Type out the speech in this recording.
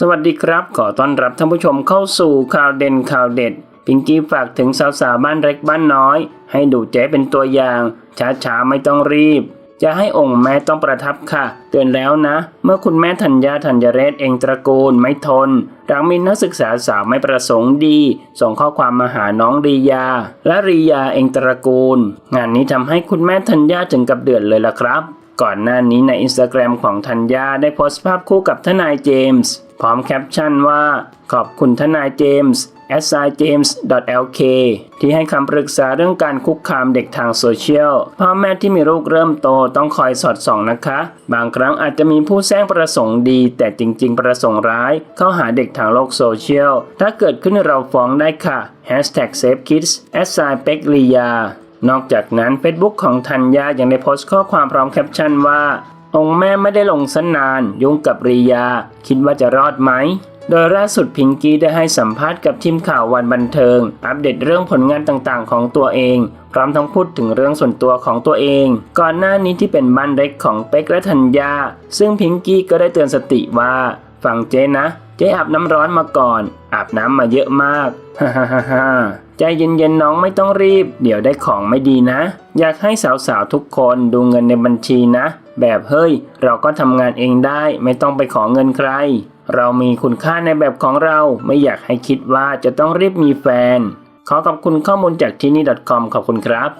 สวัสดีครับ ขอต้อนรับท่านผู้ชมเข้าสู่ข่าวเด่นข่าวเด็ด พิงกี้ฝากถึงสาวๆบ้านเล็กบ้านน้อย ให้ดูเจ๊เป็นตัวอย่าง ช้าๆ ไม่ต้องรีบ จะให้องค์แม่ต้องประทับค่ะ เตือนแล้วนะ เมื่อคุณแม่ธัญญาธัญเรศเองตระกูลไม่ทนหลังมีนักศึกษาสาวไม่ประสงค์ดี ส่งข้อความมาหาน้องรียา และรียาเองตระกูล งานนี้ทำให้คุณแม่ธัญญาถึงกับเดือดเลยล่ะครับ ก่อนหน้านี้ในอินสตาแกรมของธัญญาได้โพสต์ภาพคู่กับทนายเจมส์พร้อมแคปชั่นว่า ขอบคุณทนายเจมส์ s i james lk ที่ให้คำปรึกษาเรื่องการคุกคามเด็กทางโซเชียล พ่อแม่ที่มีลูกเริ่มโตต้องคอยสอดส่องนะคะ บางครั้งอาจจะมีผู้แซงประสงค์ดี แต่จริง ๆ ประสงค์ร้าย เข้าหาเด็กทางโลกโซเชียล ถ้าเกิดขึ้นเราฟ้องได้ค่ะ Hashtag Save Kids s i p e k l i y a นอกจากนั้น Facebook ของธัญญายังได้โพสต์ข้อความพร้อมแคปชั่นว่า องค์แม่ไม่ได้ลงสนาน ยุ่งกับรียา คิดว่าจะรอดไหม โดยล่าสุดพิงกี้ได้ให้สัมภาษณ์กับทีมข่าววันบันเทิง อัปเดตเรื่องผลงานต่างๆ ของตัวเอง พร้อมทั้งพูดถึงเรื่องส่วนตัวของตัวเอง ก่อนหน้านี้ที่เป็นบ้านเล็กของเป็กและธัญญาซึ่งพิงกี้ก็ได้เตือนสติว่าฟังเจนะ เจ๊อาบน้ำร้อนมาก่อน อาบน้ำมาเยอะมากฮ่าฮ่าฮ่าฮ่าใจเย็นๆน้องไม่ต้องรีบ เดี๋ยวได้ของไม่ดีนะ อยากให้สาวๆทุกคนดูเงินในบัญชีนะ แบบเฮ้ย เราก็ทำงานเองได้ไม่ต้องไปขอเงินใคร เรามีคุณค่าในแบบของเราไม่อยากให้คิดว่าจะต้องรีบมีแฟน ขอขอบคุณข้อมูลจากที่นี่ .com ขอบคุณครับ